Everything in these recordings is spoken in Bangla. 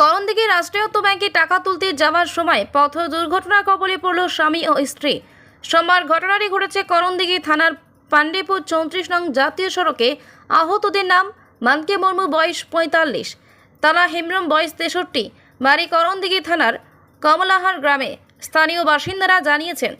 করণদিঘি রাষ্ট্রায়ত্ত ব্যাংকে টাকা তুলতে যাওয়ার সময় পথ দুর্ঘটনার কবলে পড়ল স্বামী ও স্ত্রী। সোমবার ঘটনাটি ঘটেছে করণদিঘি থানার পাণ্ডেপুর চৌত্রিশ নং জাতীয় সড়কে। আহতদের নাম মানকে মুর্মু, বয়স পঁয়তাল্লিশ। তারা হেমরম বয়স তেষট্টি। বাড়ি করণদিঘি থানার কমলাহার গ্রামে। স্থানীয় বাসিন্দারা জানিয়েছেন,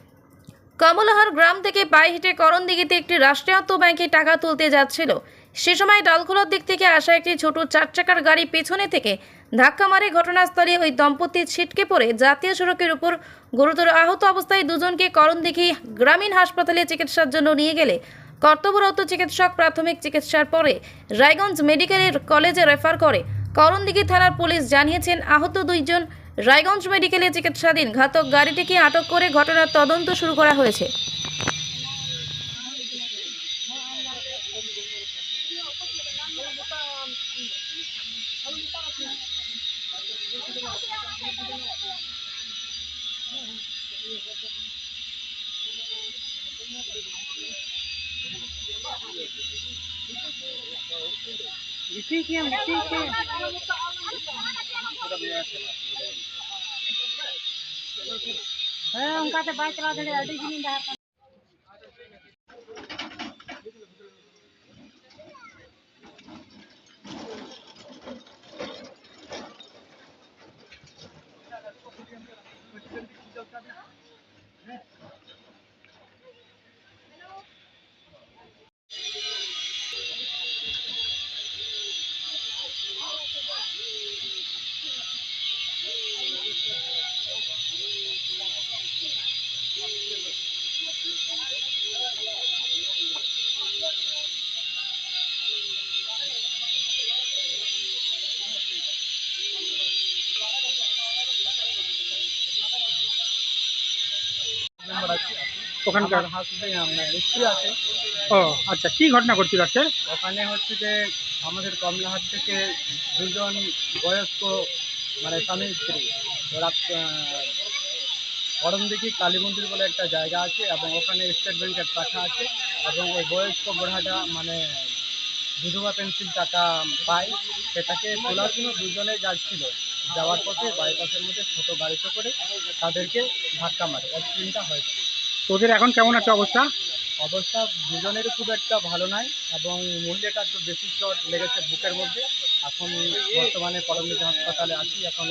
কমলাহার গ্রাম থেকে পায়ে হেঁটে করণদিঘিতে একটি রাষ্ট্রায়ত্ত ব্যাংকে টাকা তুলতে যাচ্ছিল। সে সময় ডালখোলার দিক থেকে আসা একটি ছোট চার চাকার গাড়ি পেছনে থেকে ধাক্কা মারে ঘটনাস্থলে ওই দম্পতি ছিটকে পড়ে জাতীয় সড়কের উপর গুরুতর আহত অবস্থায় দুজনকে করণদিঘি গ্রামীণ হাসপাতালে চিকিৎসার জন্য নিয়ে গেলে কর্তব্যরত চিকিৎসক প্রাথমিক চিকিৎসার পরে রায়গঞ্জ মেডিকেলের কলেজে রেফার করে। করণদিঘি থানার পুলিশ জানিয়েছেন, আহত দুইজন রায়গঞ্জ মেডিকেলে চিকিৎসাধীন। ঘাতক গাড়িটিকে আটক করে ঘটনার তদন্ত শুরু করা হয়েছে। Vifikiam, vifikiam. Eh, ungkate baik telah dari ada jinin dah. ওখানকার স্ত্রী আছে। ও আচ্ছা কি ঘটনা করছিল আজকে? ওখানে হচ্ছে যে আমাদের কমলাহাট থেকে দুজন বয়স্ক মানে স্বামী স্ত্রী ওরা করমদিঘি কালী মন্দির বলে একটা জায়গা আছে এবং ওখানে স্টেট ব্যাংকের শাখা আছে এবং ওই বয়স্ক বুড়াটা মানে বিধবা পেন্সিল টাকা পায় সেটাকে তোলার জন্য দুজনে যাচ্ছিল। যাওয়ার পথে বাইপাসের মধ্যে ছোটো গাড়িতে করে তাদেরকে ধাক্কা মারে অ্যাক্সিডেন্টটা হয়েছে। তোদের এখন কেমন আছে অবস্থা? অবস্থা দুজনেরই খুব একটা ভালো নয় এবং মহিলাটা একটু বেশি চট লেগেছে বুকের মধ্যে। এখন বর্তমানে করমদিঘি হাসপাতালে আছি এখন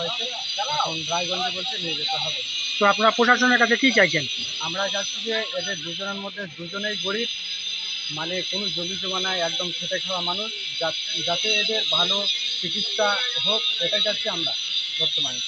হয়েছে। এখন রায়গঞ্জে বলছে নিয়ে যেতে হবে। তো আপনারা প্রশাসনের কাছে কি চাইছেন? আমরা চাচ্ছি যে এদের দুজনের মধ্যে দুজনেই গরিব মানে কোনো জমি জমা একদম খেটে খাওয়া মানুষ যাতে এদের ভালো চিকিৎসা হোক, এটাই চাচ্ছি আমরা বর্তমানে।